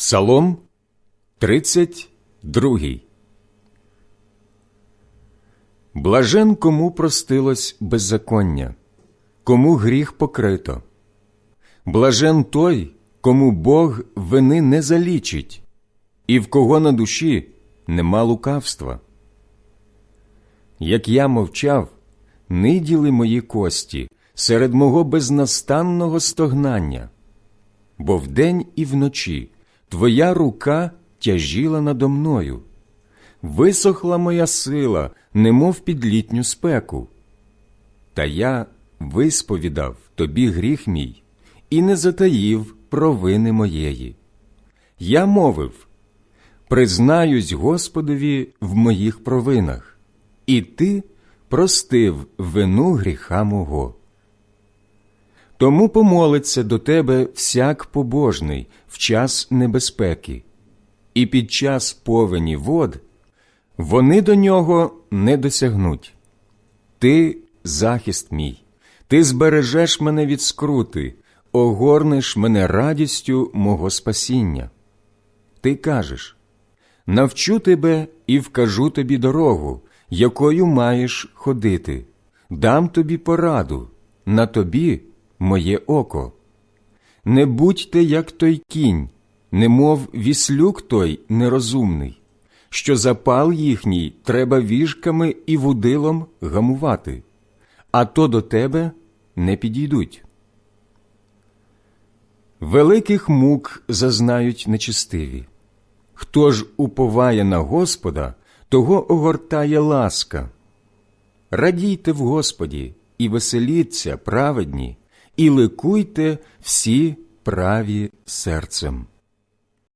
Псалом 32 Блажен кому простилось беззаконня, кому гріх покрито. Блажен той, кому Бог вини не залічить, і в кого на душі нема лукавства. Як я мовчав, ниділи мої кості серед мого безнастанного стогнання, бо вдень і вночі твоя рука тяжіла надо мною, висохла моя сила, немов під літню спеку. Та я висповідав тобі гріх мій і не затаїв провини моєї. Я мовив признаюсь Господові в моїх провинах, і ти простив вину гріха мого. Тому помолиться до тебе всяк побожний в час небезпеки, і під час повені вод вони до нього не досягнуть. Ти захист мій, ти збережеш мене від скрути, огорнеш мене радістю мого спасіння. Ти кажеш навчу тебе і вкажу тобі дорогу, якою маєш ходити, дам тобі пораду, на тобі моє око. Не будьте, як той кінь, немов віслюк той нерозумний, що запал їхній треба віжками і вудилом гамувати, а то до тебе не підійдуть. Великих мук зазнають нечистиві. Хто ж уповає на Господа, того огортає ласка. Радійте в Господі і веселіться праведні, і ликуйте всі праві серцем.